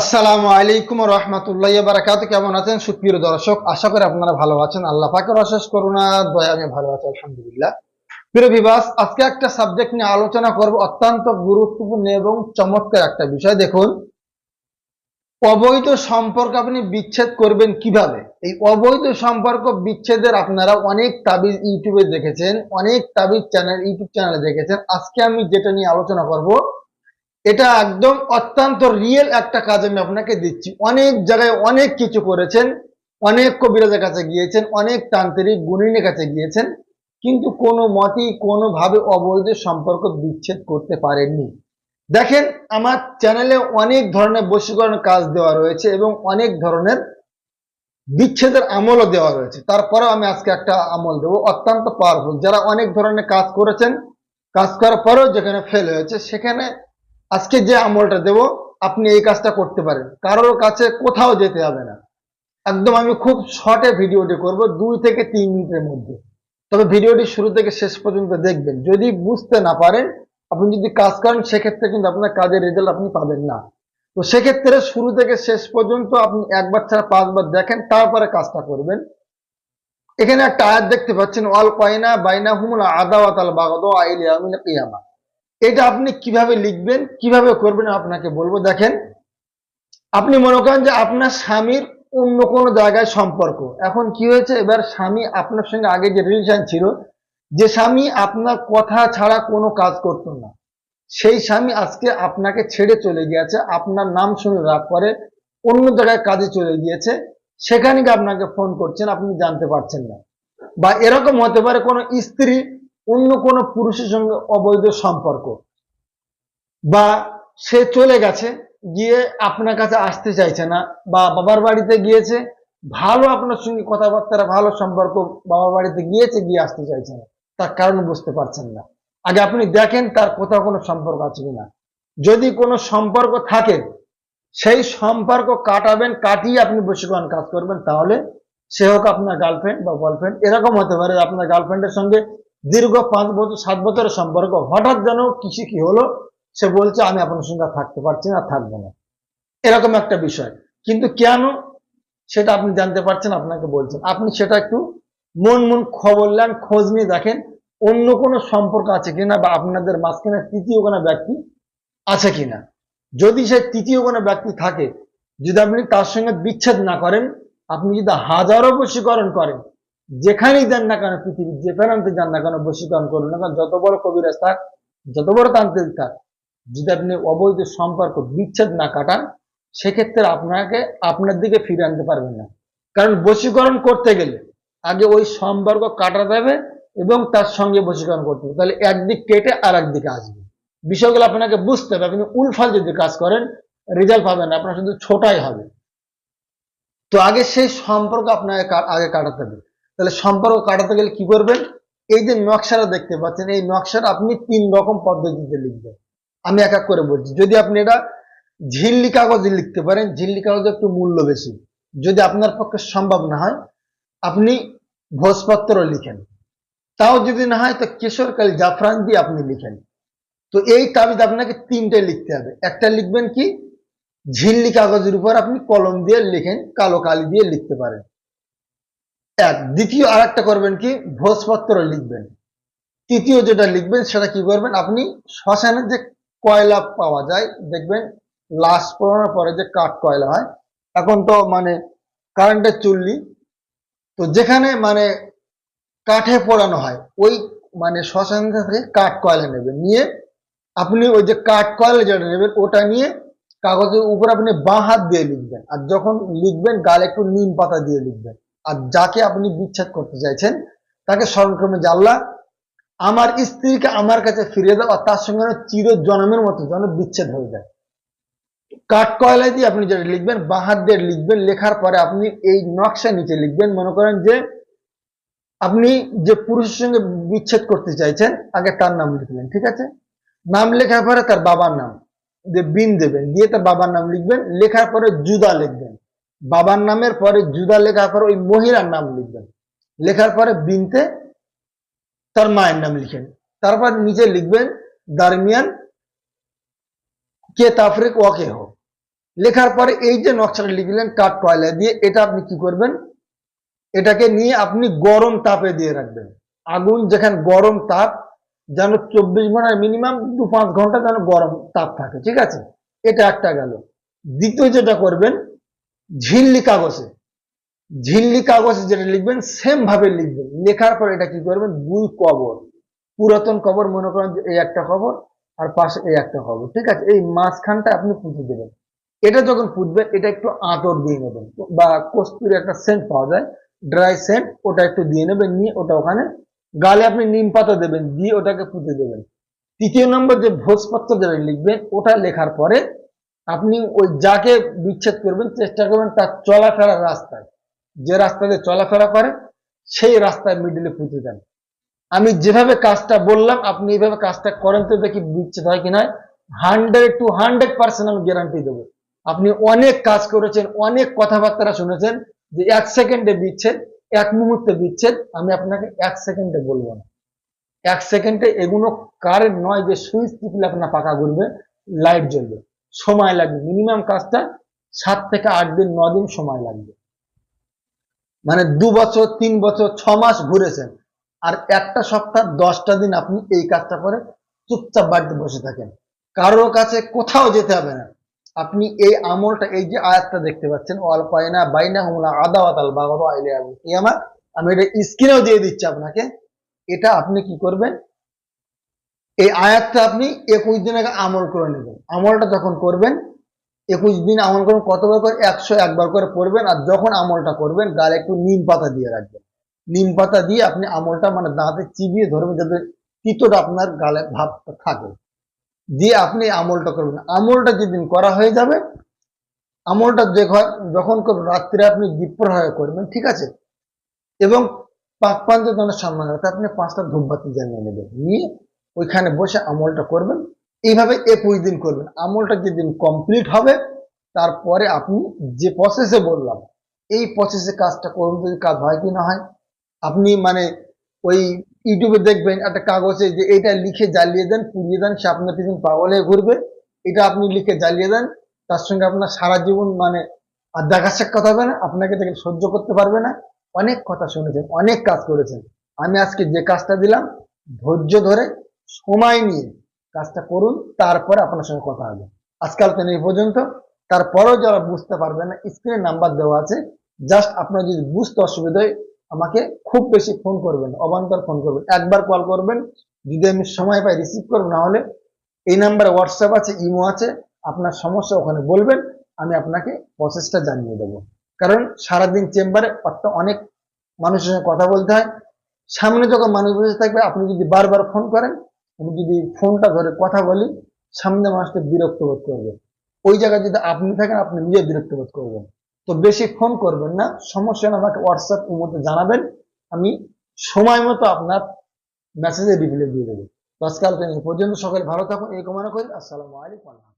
আসসালামু আলাইকুম রহমতুল্লাহ বারাকাত কেমন আছেন? সুপ্রিয় দর্শক, আশা করি আপনারা ভালো আছেন। আল্লাহ পাকের অশেষ করুণা দয়া আমি ভালো আছি, আলহামদুলিল্লাহ। প্রিয় বিবাস আজকে একটা সাবজেক্ট নিয়ে আলোচনা করব, অত্যন্ত গুরুত্বপূর্ণ এবং চমৎকার একটা বিষয়। দেখুন, অবৈধ সম্পর্ক আপনি বিচ্ছেদ করবেন কীভাবে? এই অবৈধ সম্পর্ক বিচ্ছেদের আপনারা অনেক তাবিজ ইউটিউবে দেখেছেন, অনেক তাবিজ চ্যানেল ইউটিউব চ্যানেলে দেখেছেন। আজকে আমি যেটা নিয়ে আলোচনা করব এটা একদম অত্যন্ত রিয়েল একটা কাজ আমি আপনাকে দিচ্ছি। অনেক জায়গায় অনেক কিছু করেছেন, অনেক কবিরাজের কাছে গিয়েছেন, অনেক তান্ত্রিক গুণিনের কাছে গিয়েছেন, কিন্তু কোনো মতেই কোনোভাবে অবৈধ সম্পর্ক বিচ্ছেদ করতে পারেননি। দেখেন, আমার চ্যানেলে অনেক ধরনের বশীকরণ কাজ দেওয়া রয়েছে এবং অনেক ধরনের বিচ্ছেদের আমলও দেওয়া রয়েছে। তারপরেও আমি আজকে একটা আমল দেবো, অত্যন্ত পাওয়ারফুল যারা অনেক ধরনের কাজ করেছেন, কাজ করার পরেও যেখানে ফেল হয়েছে, সেখানে আজকে যে আমলটা দেব, আপনি এই কাজটা করতে পারেন। কারোর কাছে কোথাও যেতে হবে না। একদম আমি খুব শর্টে ভিডিওটি করব, দুই থেকে তিন মিনিটের মধ্যে। তবে ভিডিওটি শুরু থেকে শেষ পর্যন্ত দেখবেন। যদি বুঝতে না পারেন, আপনি যদি কাজ করেন, সেক্ষেত্রে কিন্তু আপনার কাজের রেজাল্ট আপনি পাবেন না। তো সেক্ষেত্রে শুরু থেকে শেষ পর্যন্ত আপনি একবার ছাড়া পাঁচবার দেখেন, তারপরে কাজটা করবেন। এখানে একটা আয়াত দেখতে পাচ্ছেন অল কয়না বাইনা হুমুল আদাওয়াত আল বাগদ আইল ইয়ামিল কিয়ামা। এটা আপনি কীভাবে লিখবেন, কীভাবে করবেন আপনাকে বলব, দেখেন। আপনি মনে করেন যে আপনার স্বামীর অন্য কোনো জায়গায় সম্পর্ক। এখন কি হয়েছে? এবার স্বামী আপনার সঙ্গে আগে যে রিলেশন ছিল, যে স্বামী আপনার কথা ছাড়া কোনো কাজ করতো না। সেই স্বামী আজকে আপনাকে ছেড়ে চলে গিয়েছে, আপনার নাম শুনে রাগ করে, অন্য জায়গায় কাজে চলে গিয়েছে। সেখানে আপনাকে ফোন করছেন, আপনি জানতে পারছেন না। বা এরকম হতে পারে কোনো স্ত্রী অন্য কোনো পুরুষের সঙ্গে অবৈধ সম্পর্ক। বা সে চলে গেছে, গিয়ে আপনার কাছে আসতে চাইছে না, বা বাবার বাড়িতে গিয়েছে, ভালো আপনার সঙ্গে কথাবার্তা ভালো সম্পর্ক, বাবার বাড়িতে গিয়েছে, গিয়ে আসতে চাইছে না। তার কারণ বুঝতে পারছেন না। আগে আপনি দেখেন তার কোথাও কোনো সম্পর্ক আছে কিনা। যদি কোনো সম্পর্ক থাকে, সেই সম্পর্ক কাটাবেন, কাটিয়ে আপনি বসীকরণ কাজ করবেন, তাহলে সে হোক আপনার গার্লফ্রেন্ড বা বয়ফ্রেন্ড এরকম হতে পারে আপনার গার্লফ্রেন্ডের সঙ্গে দীর্ঘ পাঁচ বছর, সাত বছরের সম্পর্ক। হঠাৎ যেন কিছু কি হলো, সে বলছে, আমি আপনার সঙ্গে থাকতে পারছি না থাকব না। এরকম একটা বিষয়। কিন্তু কেন? সেটা আপনি জানতে পারছেন, আপনাকে বলছেন। আপনি সেটা একটু মন মন খবর নেন, খোঁজ নিয়ে দেখেন, অন্য কোনো সম্পর্ক আছে কিনা বা আপনাদের মাঝখানে তৃতীয় কোনো ব্যক্তি আছে কিনা। যদি সে তৃতীয় কোনো ব্যক্তি থাকে, যদি আপনি তার সঙ্গে বিচ্ছেদ না করেন, আপনি যদি হাজারো বশীকরণ করেন যেখানেই যান না কেন পৃথিবীর যে প্রান্তে যান না কেন বশীকরণ করুন না কেন যত বড় কবিরাজ থাক, যত বড় তান্ত্রিক থাক, যদি আপনি অবৈধ সম্পর্ক বিচ্ছেদ না কাটান, সেক্ষেত্রে আপনাকে আপনার দিকে ফিরে আনতে পারবেন না। কারণ বশীকরণ করতে গেলে আগে ওই সম্পর্ক কাটাতে হবে এবং তার সঙ্গে বশীকরণ করতে হবে। তাহলে একদিক কেটে আর একদিকে আসবে। বিষয়গুলো আপনাকে বুঝতে হবে। আপনি উলফাল যদি কাজ করেন রেজাল্ট পাবেন আপনার শুধু ছোটাই হবে। তো আগে সেই সম্পর্ক আপনাকে আগে কাটাতে হবে। তাহলে সম্পর্ক কাটাতে গেলে কি করবেন? এই যে নকশাটা দেখতে পাচ্ছেন, এই নকশাটা আপনি তিন রকম পদ্ধতিতে লিখবেন। আমি এক এক করে বলছি। যদি আপনি এটা ঝিল্লি কাগজে লিখতে পারেন, ঝিল্লি কাগজে একটু মূল্য বেশি। যদি আপনার পক্ষে সম্ভব না হয়, আপনি ভোজপত্র লিখেন। তাও যদি না হয়, তো কেশরকালি জাফরান দিয়ে আপনি লিখেন। তো এই তাবিজ আপনাকে তিনটে লিখতে হবে। একটা লিখবেন কি? ঝিল্লি কাগজের উপর আপনি কলম দিয়ে লিখেন, কালো কালি দিয়ে লিখতে পারেন। এক, দ্বিতীয় আর একটা করবেন কি? ভোজপত্র লিখবেন। তৃতীয় যেটা লিখবেন, সেটা কি করবেন? আপনি শ্মশানে যে কয়লা পাওয়া যায়, দেখবেন লাশ পোড়ানোর পরে যে কাঠ কয়লা হয়, এখন তো মানে কারেন্টের চুল্লি, তো যেখানে মানে কাঠে পোড়ানো হয়, ওই মানে শ্মশান থেকে কাঠ কয়লা নেবেন। নিয়ে আপনি ওই যে কাঠ কয়লা যেটা নেবেন, ওটা নিয়ে কাগজের উপর আপনি বাঁ হাত দিয়ে লিখবেন। আর যখন লিখবেন, গালে একটু নিম পাতা দিয়ে লিখবেন। আর যাকে আপনি বিচ্ছেদ করতে চাইছেন, তাকে স্মরণক্রমে যে আল্লাহ আমার স্ত্রীকে আমার কাছে ফিরিয়ে দাও, আর তার সঙ্গে চির জন্মের মতো যেন বিচ্ছেদ হয়ে যায়। কাঠ কয়লা দিয়ে আপনি যেটা লিখবেন বাঁ হাত দিয়ে লিখবেন, লেখার পরে আপনি এই নকশা নিচে লিখবেন, মনে করেন যে আপনি যে পুরুষের সঙ্গে বিচ্ছেদ করতে চাইছেন, আগে তার নাম লিখলেন, ঠিক আছে? নাম লেখার পরে তার বাবার নাম, দিয়ে বিন দেবেন, দিয়ে তার বাবার নাম লিখবেন, লেখার পরে জুদা লিখবেন। বাবার নামের পরে জুদা লেখার পরে ওই মহিলার নাম লিখবেন। লেখার পরে বিনতে তার মায়ের নাম লিখেন। তারপর নিচে লিখবেন, দারমিয়ান কে তাফরিক ওয়াকে হোক লেখার পরে এই যে নকশাটা লিখলেন কাঠ কয়লা দিয়ে, এটা আপনি কি করবেন? এটাকে নিয়ে আপনি গরম তাপে দিয়ে রাখবেন। আগুন যেখানে গরম তাপ, যেন চব্বিশ ঘণ্টার মিনিমাম দু পাঁচ ঘণ্টা যেন গরম তাপ থাকে, ঠিক আছে? এটা একটা গেল। দ্বিতীয় যেটা করবেন ঝিল্লি কাগজে ঝিল্লি কাগজে যেটা লিখবেন সেম ভাবে লিখবেন। লেখার পর এটা কি করবেন? দুই কবর। পুরাতন কবর, মনে করেন এই একটা কবর, আর পাশে এই একটা কবর। ঠিক আছে? এই মাঝখানটা আপনি পুঁতে দেবেন। এটা যখন পুঁতবেন, এটা একটু আঁতর দিয়ে নেবেন। বা কস্তুরি একটা সেন্ট পাওয়া যায় ড্রাই সেন্ট ওটা একটু দিয়ে নেবেন, নিয়ে ওটা ওখানে গালে আপনি নিম পাতা দেবেন, দিয়ে ওটাকে পুঁতে দেবেন। তৃতীয় নম্বর যে ভোজপত্র যেটা লিখবেন, ওটা লেখার পরে আপনি ওই যাকে বিচ্ছেদ করবেন, চেষ্টা করবেন তার চলাফেরার রাস্তায়। যে রাস্তা দিয়ে চলাফেরা করে, সেই রাস্তায় মিডিলে পুঁতে দেন। আমি যেভাবে কাজটা বললাম, আপনি এইভাবে কাজটা করেন তো দেখি বিচ্ছেদ হয় কিনা হান্ড্রেড টু হান্ড্রেড পার্সেন্ট আমি গ্যারান্টি দেবো। আপনি অনেক কাজ করেছেন, অনেক কথাবার্তা শুনেছেন যে এক সেকেন্ডে বিচ্ছেদ, এক মুহূর্তে বিচ্ছেদ, আমি আপনাকে এক সেকেন্ডে বলব না। এক সেকেন্ডে এগুলো কারেন্ট নয় যে সুইচ টিপলে আপনার পাকা ঘুরবে লাইট জ্বলবে। সময় লাগবে। মিনিমাম কাজটা সাত থেকে আট দিন, ন দিন সময় লাগবে। মানে দু বছর, তিন বছর, ছ মাস ঘুরেছেন। আর একটা সপ্তাহ, দশটা দিন আপনি এই কাজটা করে চুপচাপ বাড়িতে বসে থাকেন। কারোর কাছে কোথাও যেতে হবে না। আপনি এই আমলটা, এই যে আয়াতটা দেখতে পাচ্ছেন, ওয়াল পায়না বাইনা হুমলা আদাওয়াত আল বাগদ আইলে ইয়ামা আমি এটা স্ক্রিনেও দিয়ে দিচ্ছি আপনাকে। এটা আপনি কি করবেন? এই আয়াতটা আপনি একুশ দিন আগে আমল করে নেবেন। আমলটা যখন করবেন, একুশ দিন আমল করবেন, কতবার করে? একশো একবার করে পড়বেন আর যখন আমলটা করবেন, গালে একটু নিম পাতা দিয়ে রাখবেন। নিম পাতা দিয়ে আপনি আমলটা মানে দাঁতে চিবিয়ে ধরবেন যাতে তিতোটা আপনার গালে ভাবটা থাকে। দিয়ে আপনি আমলটা করবেন। আমলটা যেদিন করা হয়ে যাবে, আমলটা যখন যখন করবেন রাত্রে আপনি বিপ্রহয় করবেন, ঠিক আছে? এবং পাক পাঞ্চজনের সম্মান আপনি পাঁচটা ধূপবাতি জানিয়ে নেবেন। নিয়ে ওইখানে বসে আমলটা করবেন। এইভাবে একুশ দিন করবেন। আমলটা যেদিন কমপ্লিট হবে, তারপরে আপনি যে প্রসেসে বললাম, এই প্রসেসে কাজটা করুন, যদি কাজ হয় কি না হয়। আপনি মানে ওই ইউটিউবে দেখবেন, একটা কাগজে যে এটা লিখে জ্বালিয়ে দেন, পুড়িয়ে দেন, সে আপনার পিছন পাগল হয়ে ঘুরবে। এটা আপনি লিখে জ্বালিয়ে দেন, তার সঙ্গে আপনার সারা জীবন মানে আর দেখা সাক্ষাৎ হবে না, আপনাকে দেখে সহ্য করতে পারবে না। অনেক কথা শুনেছেন, অনেক কাজ করেছেন। আমি আজকে যে কাজটা দিলাম, ধৈর্য ধরে সময় নিয়ে কাজটা করুন, তারপরে আপনার সঙ্গে কথা হবে। আজকাল তো এই পর্যন্ত। তারপরেও যারা বুঝতে পারবে না স্ক্রিনে নাম্বার দেওয়া আছে। জাস্ট আপনার যদি বুঝতে অসুবিধা হয়, আমাকে খুব বেশি ফোন করবেন, অবান্তর ফোন করবেন। একবার কল করবেন, যদি আমি সময় পাই রিসিভ করব, না হলে এই নাম্বারে হোয়াটসঅ্যাপ আছে ইমো আছে, আপনার সমস্যা ওখানে বলবেন, আমি আপনাকে প্রসেসটা জানিয়ে দেবো। কারণ সারাদিন চেম্বারে একটা অনেক মানুষের সঙ্গে কথা বলতে হয়। সামনে যখন মানুষ বসে থাকবে, আপনি যদি বারবার ফোন করেন আমি যদি ফোনটা ধরে কথা বলি সামনে মানুষকে বিরক্ত বোধ করবে। ওই জায়গায় যদি আপনি থাকেন, আপনি নিজে বিরক্ত বোধ করবেন। তো বেশি ফোন করবেন না, সমস্যা আমাকে হোয়াটসঅ্যাপ মধ্যে জানাবেন। আমি সময় মতো আপনার মেসেজে রিপ্লাই দিয়ে দেবো। তো এই পর্যন্ত। সকালে ভালো থাকুন, এই কমনা করি। আসসালামু আলাইকুম।